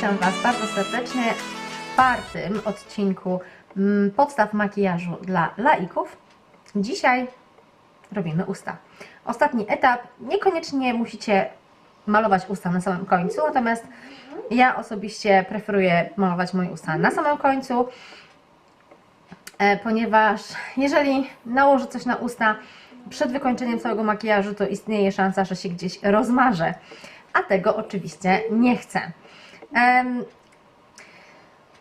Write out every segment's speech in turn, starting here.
Witam Was bardzo serdecznie w czwartym odcinku mm, podstaw makijażu dla laików. Dzisiaj robimy usta. Ostatni etap. Niekoniecznie musicie malować usta na samym końcu, natomiast ja osobiście preferuję malować moje usta na samym końcu, e, ponieważ jeżeli nałożę coś na usta przed wykończeniem całego makijażu, to istnieje szansa, że się gdzieś rozmarzę, a tego oczywiście nie chcę. Em,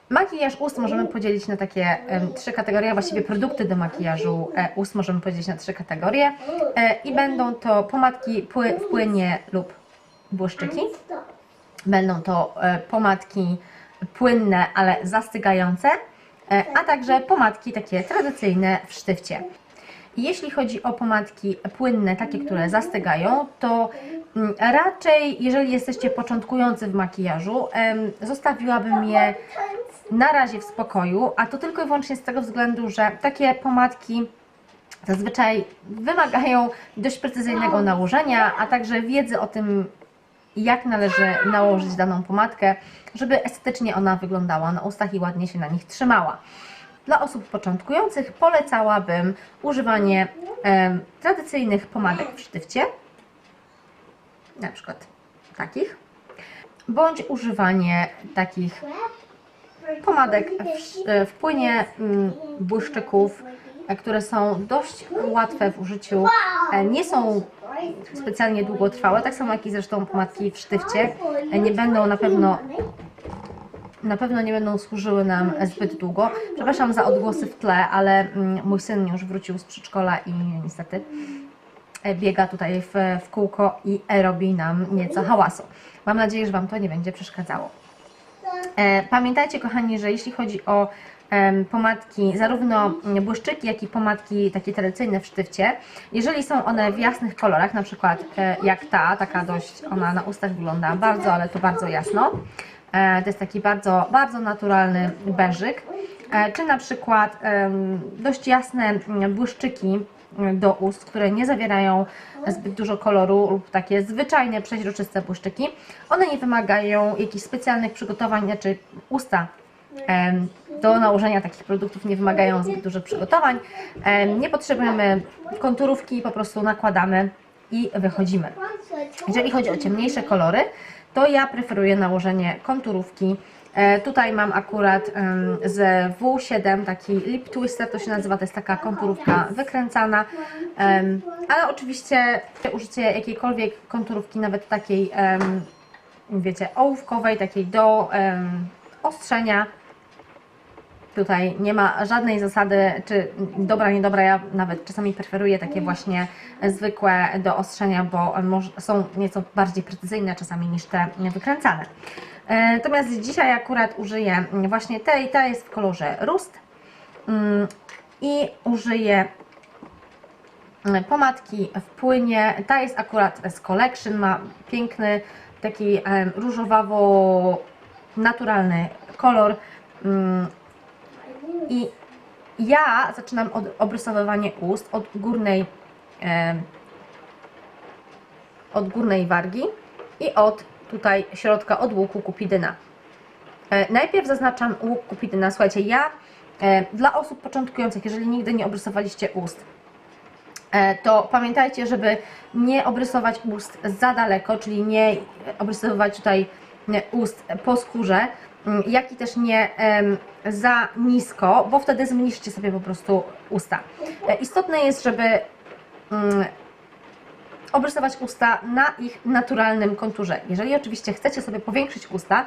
Makijaż ust możemy podzielić na takie em, trzy kategorie, właściwie produkty do makijażu e, ust możemy podzielić na trzy kategorie e, i będą to pomadki pły, w płynie lub błyszczyki. Będą to e, pomadki płynne, ale zastygające, e, a także pomadki takie tradycyjne w sztywcie. Jeśli chodzi o pomadki płynne, takie, które zastygają, to raczej, jeżeli jesteście początkujący w makijażu, zostawiłabym je na razie w spokoju, a to tylko i wyłącznie z tego względu, że takie pomadki zazwyczaj wymagają dość precyzyjnego nałożenia, a także wiedzy o tym, jak należy nałożyć daną pomadkę, żeby estetycznie ona wyglądała na ustach i ładnie się na nich trzymała. Dla osób początkujących polecałabym używanie em, tradycyjnych pomadek w sztywcie, na przykład takich, bądź używanie takich pomadek w, w płynie mm, błyszczyków, które są dość łatwe w użyciu, e, nie są specjalnie długotrwałe, tak samo jak i zresztą pomadki w sztywcie. E, Nie będą na pewno na pewno nie będą służyły nam zbyt długo. Przepraszam za odgłosy w tle, ale mm, mój syn już wrócił z przedszkola i niestety biega tutaj w, w kółko i robi nam nieco hałasu. Mam nadzieję, że Wam to nie będzie przeszkadzało. E, Pamiętajcie, kochani, że jeśli chodzi o pomadki, zarówno błyszczyki, jak i pomadki takie tradycyjne w sztywcie, jeżeli są one w jasnych kolorach, na przykład e, jak ta, taka dość, ona na ustach wygląda bardzo, ale to bardzo jasno, e, to jest taki bardzo, bardzo naturalny beżyk, e, czy na przykład dość jasne błyszczyki do ust, które nie zawierają zbyt dużo koloru lub takie zwyczajne, przeźroczyste błyszczyki. One nie wymagają jakichś specjalnych przygotowań, znaczy usta do nałożenia takich produktów nie wymagają zbyt dużo przygotowań. Nie potrzebujemy konturówki, po prostu nakładamy i wychodzimy. Jeżeli chodzi o ciemniejsze kolory, to ja preferuję nałożenie konturówki. E, tutaj mam akurat z W7 taki lip twister, to się nazywa, to jest taka konturówka wykręcana, ale oczywiście użycie jakiejkolwiek konturówki, nawet takiej, wiecie, ołówkowej, takiej do ostrzenia, Tutaj nie ma żadnej zasady, czy dobra, niedobra. Ja nawet czasami preferuję takie właśnie zwykłe do ostrzenia, bo są nieco bardziej precyzyjne czasami niż te wykręcane. E, Natomiast dzisiaj akurat użyję właśnie tej, ta jest w kolorze rust Mm, i użyję mm, pomadki w płynie. Ta jest akurat z Collection, ma piękny taki em, różowawo-naturalny kolor. I ja zaczynam od obrysowywania ust od górnej, em, od górnej wargi i od tutaj środka od łuku kupidyna. E, najpierw zaznaczam łuk kupidyna. Słuchajcie, ja e, dla osób początkujących, jeżeli nigdy nie obrysowaliście ust, e, to pamiętajcie, żeby nie obrysować ust za daleko, czyli nie obrysowywać tutaj e, ust po skórze, jak i też nie za nisko, bo wtedy zmniejszycie sobie po prostu usta. E, Istotne jest, żeby mm, obrysować usta na ich naturalnym konturze. Jeżeli oczywiście chcecie sobie powiększyć usta,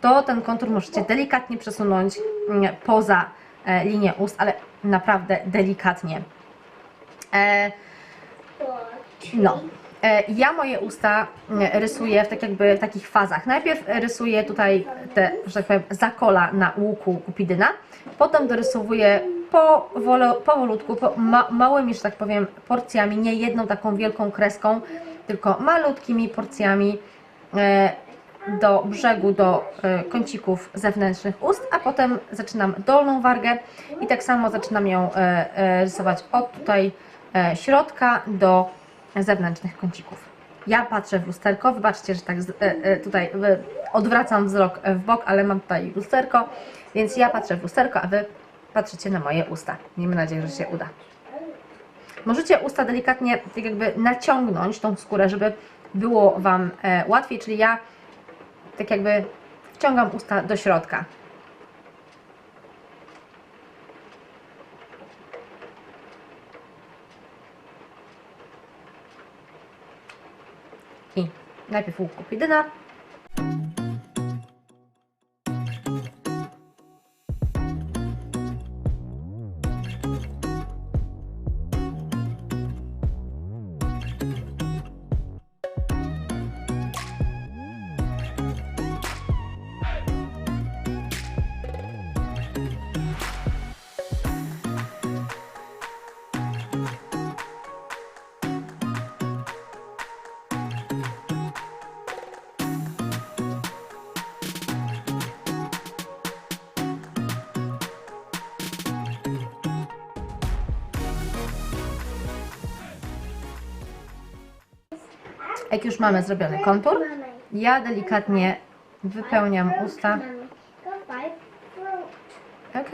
to ten kontur możecie delikatnie przesunąć mm, poza e, linię ust, ale naprawdę delikatnie. E, no. E, Ja moje usta mm, rysuję w tak jakby takich fazach. Najpierw rysuję tutaj te, że tak powiem, zakola na łuku kupidyna, potem dorysowuję powolo, powolutku, po, ma, małymi, że tak powiem, porcjami, nie jedną taką wielką kreską, tylko malutkimi porcjami e, do brzegu, do e, kącików zewnętrznych ust, a potem zaczynam dolną wargę i tak samo zaczynam ją rysować od tutaj środka do zewnętrznych kącików. Ja patrzę w lusterko, wybaczcie, że tak e, e, tutaj e, odwracam wzrok w bok, ale mam tutaj lusterko, więc ja patrzę w lusterko, a Wy patrzycie na moje usta. Miejmy nadzieję, że się uda. Możecie usta delikatnie tak jakby naciągnąć tą skórę, żeby było Wam łatwiej, czyli ja tak jakby wciągam usta do środka. I najpierw łuk Jak już mamy zrobiony kontur, ja delikatnie wypełniam usta. Ok.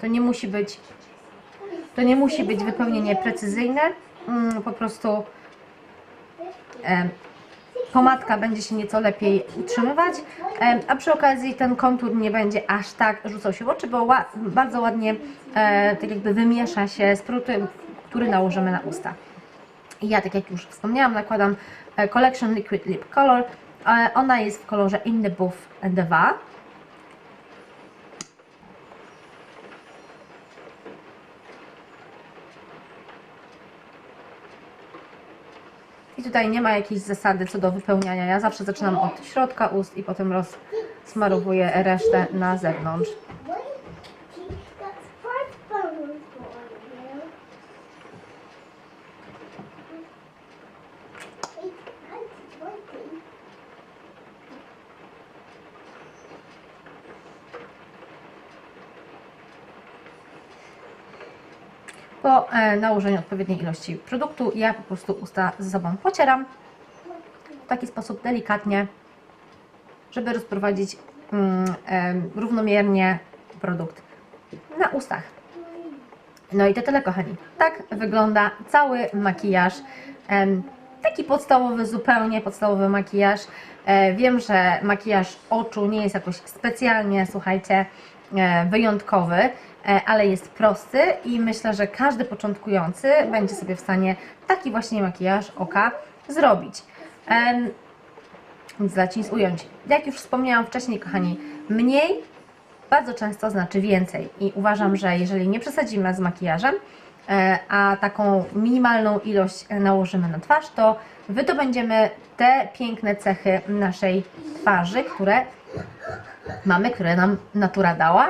To nie musi być to nie musi być wypełnienie precyzyjne, mm, po prostu pomadka będzie się nieco lepiej utrzymywać, a przy okazji ten kontur nie będzie aż tak rzucał się w oczy, bo bardzo ładnie e, tak jakby wymiesza się z produktem, który nałożymy na usta. Ja, tak jak już wspomniałam, nakładam e, Collection Liquid Lip Color. E, Ona jest w kolorze In the Buff 2. tutaj nie ma jakiejś zasady co do wypełniania. Ja zawsze zaczynam od środka ust i potem rozsmarowuję resztę na zewnątrz. Po e, nałożeniu odpowiedniej ilości produktu ja po prostu usta ze sobą pocieram w taki sposób delikatnie, żeby rozprowadzić mm, em, równomiernie produkt na ustach. No i to tyle, kochani. Tak wygląda cały makijaż. Taki podstawowy, zupełnie podstawowy makijaż. E, Wiem, że makijaż oczu nie jest jakoś specjalnie, słuchajcie, e, wyjątkowy, e, ale jest prosty i myślę, że każdy początkujący będzie sobie w stanie taki właśnie makijaż oka zrobić. Dla nic ująć. Jak już wspomniałam wcześniej, kochani, mniej bardzo często znaczy więcej i uważam, że jeżeli nie przesadzimy z makijażem, e, a taką minimalną ilość e, nałożymy na twarz, to wydobędziemy te piękne cechy naszej twarzy, które mamy, które nam natura dała.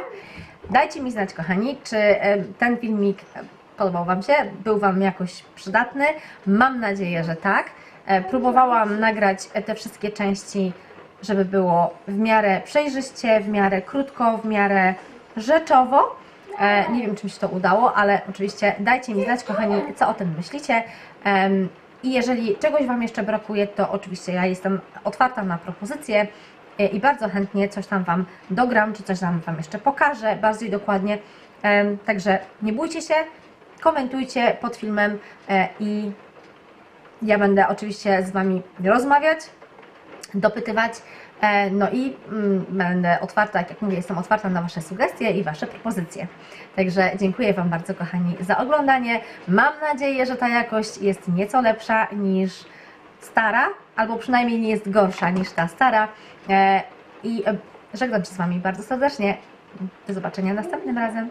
Dajcie mi znać, kochani, czy e, ten filmik e, podobał Wam się, był Wam jakoś przydatny. Mam nadzieję, że tak. E, Próbowałam nagrać te wszystkie części, żeby było w miarę przejrzyście, w miarę krótko, w miarę rzeczowo. Nie wiem, czy mi się to udało, ale oczywiście dajcie mi znać, kochani, co o tym myślicie. I jeżeli czegoś Wam jeszcze brakuje, to oczywiście ja jestem otwarta na propozycje i bardzo chętnie coś tam Wam dogram, czy coś tam Wam jeszcze pokażę bardziej dokładnie. Em, Także nie bójcie się, komentujcie pod filmem e, i ja będę oczywiście z Wami rozmawiać, dopytywać. E, No i mm, będę otwarta, jak mówię, jestem otwarta na Wasze sugestie i Wasze propozycje. Także dziękuję Wam bardzo, kochani, za oglądanie. Mam nadzieję, że ta jakość jest nieco lepsza niż stara, albo przynajmniej nie jest gorsza niż ta stara. E, I e, żegnam się z Wami bardzo serdecznie. Do zobaczenia następnym razem.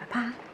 Pa, pa.